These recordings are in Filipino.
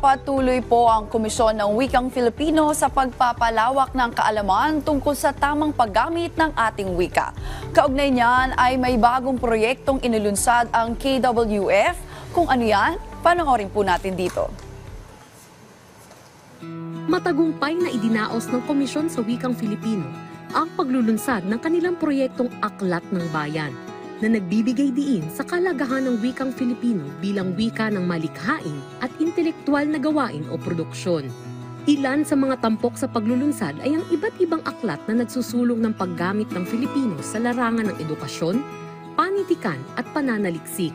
Nagpapatuloy po ang Komisyon ng Wikang Filipino sa pagpapalawak ng kaalaman tungkol sa tamang paggamit ng ating wika. Kaugnay niyan ay may bagong proyektong inilunsad ang KWF. Kung ano yan, panoorin po natin dito. Matagumpay na idinaos ng Komisyon sa Wikang Filipino ang paglulunsad ng kanilang proyektong Aklat ng Bayan na nagbibigay diin sa kalagahan ng wikang Filipino bilang wika ng malikhain at intelektual na gawain o produksyon. Ilan sa mga tampok sa paglulunsad ay ang iba't ibang aklat na nagsusulong ng paggamit ng Filipino sa larangan ng edukasyon, panitikan at pananaliksik.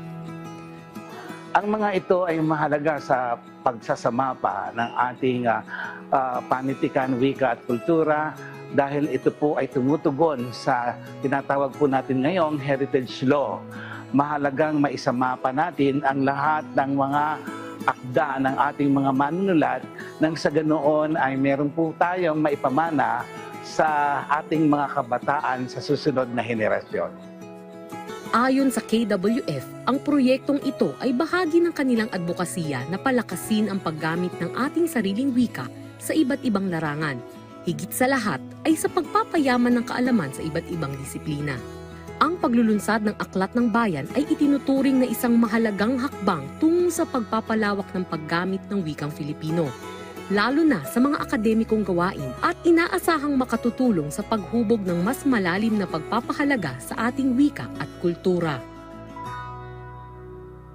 Ang mga ito ay mahalaga sa pagsasama pa ng ating ah, ah, panitikan, wika at kultura dahil ito po ay tumutugon sa tinatawag po natin ngayong heritage law. Mahalagang maisama pa natin ang lahat ng mga akda ng ating mga manunulat nang sa ganoon ay meron po tayong maipamana sa ating mga kabataan sa susunod na henerasyon. Ayon sa KWF, ang proyektong ito ay bahagi ng kanilang advokasya na palakasin ang paggamit ng ating sariling wika sa iba't ibang larangan. Higit sa lahat ay sa pagpapayaman ng kaalaman sa iba't ibang disiplina. Ang paglulunsad ng Aklat ng Bayan ay itinuturing na isang mahalagang hakbang tungo sa pagpapalawak ng paggamit ng wikang Filipino, lalo na sa mga akademikong gawain at inaasahang makatutulong sa paghubog ng mas malalim na pagpapahalaga sa ating wika at kultura.